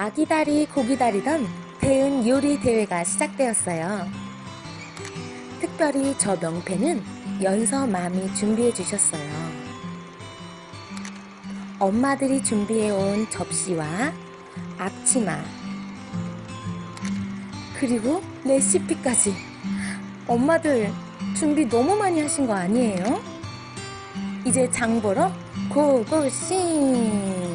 아기다리 고기다리던 대은 요리 대회가 시작되었어요. 특별히 저 명패는 연서맘이 준비해 주셨어요. 엄마들이 준비해 온 접시와 앞치마 그리고 레시피까지 엄마들 준비 너무 많이 하신 거 아니에요? 이제 장 보러 고고싱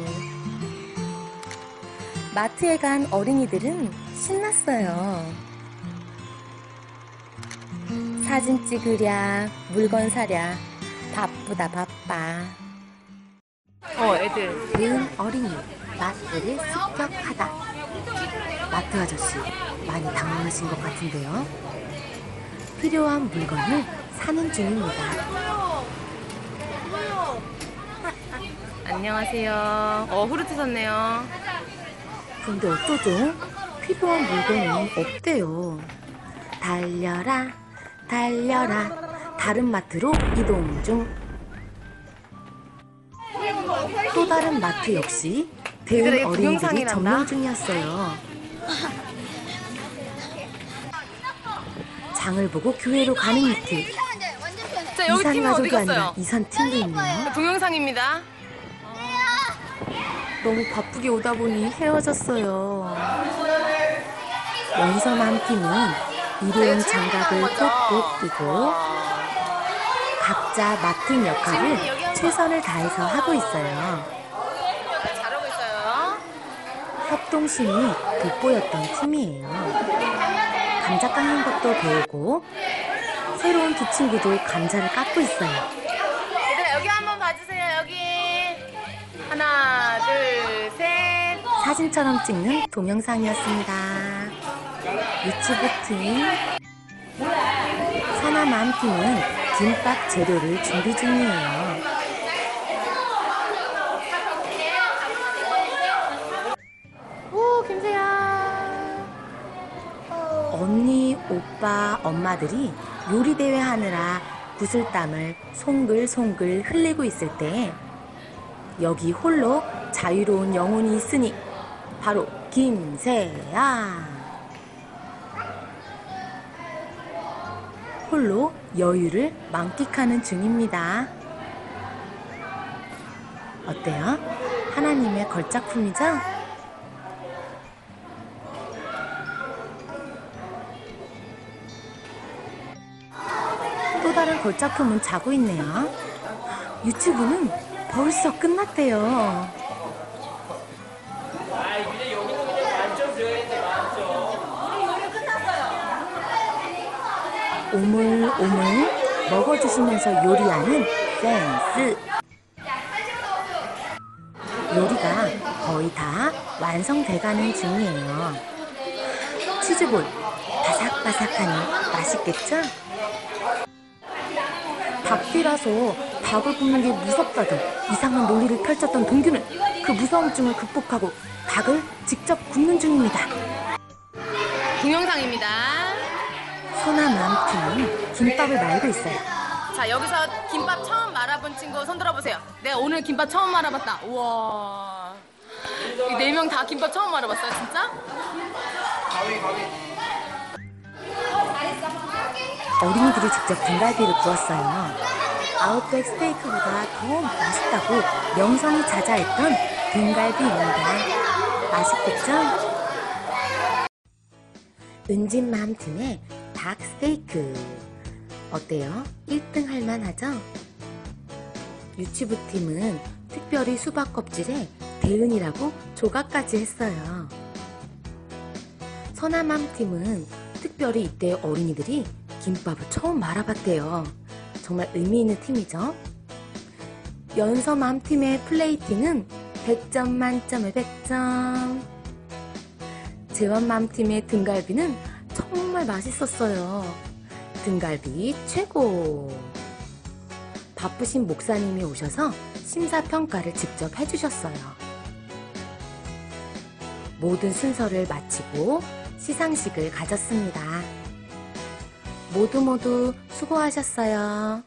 마트에 간 어린이들은 신났어요. 사진 찍으랴, 물건 사랴, 바쁘다 바빠. 어, 애들. 대은 어린이 마트를 습격하다. 마트 아저씨 많이 당황하신 것 같은데요. 필요한 물건을 사는 중입니다. 안녕하세요. 어, 후르트 샀네요. 근데 어쩌죠? 필요한 물건이 없대요. 달려라, 달려라. 다른 마트로 이동 중. 또 다른 마트 역시 이거 어린이들이. 점령 중이었어요. 장을 보고 교회로 가는. 자, 여기 이산 팀은 어디 가족이 아니라 갔어요? 이산 팀도 있네요. 동영상입니다. 너무 바쁘게 오다 보니 헤어졌어요. 연서남 팀은 일회용 장갑을 꼭꼭 끼고 각자 맡은 역할을 최선을 다해서 하고 있어요. 협동심이 돋보였던 팀이에요. 감자 깎는 것도 배우고 새로운 두 친구도 감자를 깎고 있어요. 얘들아, 여기 한번 봐주세요, 여기. 하나, 둘, 셋. 사진처럼 찍는 동영상이었습니다. 유튜브 팀 서나맘 팀은 김밥 재료를 준비 중이에요. 오, 김세야. 언니, 오빠, 엄마들이 요리 대회 하느라 구슬땀을 송글송글 흘리고 있을 때 여기 홀로 자유로운 영혼이 있으니 바로 김세아. 홀로 여유를 만끽하는 중입니다. 어때요? 하나님의 걸작품이죠? 또 다른 걸작품은 자고 있네요. 유튜브는 벌써 끝났대요. 오물오물 먹어주시면서 요리하는 센스. 요리가 거의 다 완성돼가는 중이에요. 치즈볼 바삭바삭하니 맛있겠죠? 닭띠라서 닭을 굽는 게 무섭다던 이상한 논리를 펼쳤던 동규는 그 무서움증을 극복하고 닭을 직접 굽는 중입니다. 동영상입니다. 소나맘 팀은 김밥을 말고 있어요. 자, 여기서 김밥 처음 말아본 친구 손 들어보세요. 내가 오늘 김밥 처음 말아봤다. 우와. 네 명 다 김밥 처음 말아봤어요, 진짜? 어린이들이 직접 등갈비를 구웠어요. 아웃백 스테이크보다 더 맛있다고 명성이 자자했던 등갈비입니다. 맛있겠죠? 은진맘 팀의 닭 스테이크. 어때요? 1등 할 만하죠? 유치부 팀은 특별히 수박 껍질에 대은이라고 조각까지 했어요. 서남함 팀은 특별히 이때 어린이들이 김밥을 처음 말아봤대요. 정말 의미 있는 팀이죠. 연서맘 팀의 플레이팅은 100점 만점에 100점. 재원맘 팀의 등갈비는 정말 맛있었어요. 등갈비 최고. 바쁘신 목사님이 오셔서 심사평가를 직접 해주셨어요. 모든 순서를 마치고 시상식을 가졌습니다. 모두 모두 수고하셨어요.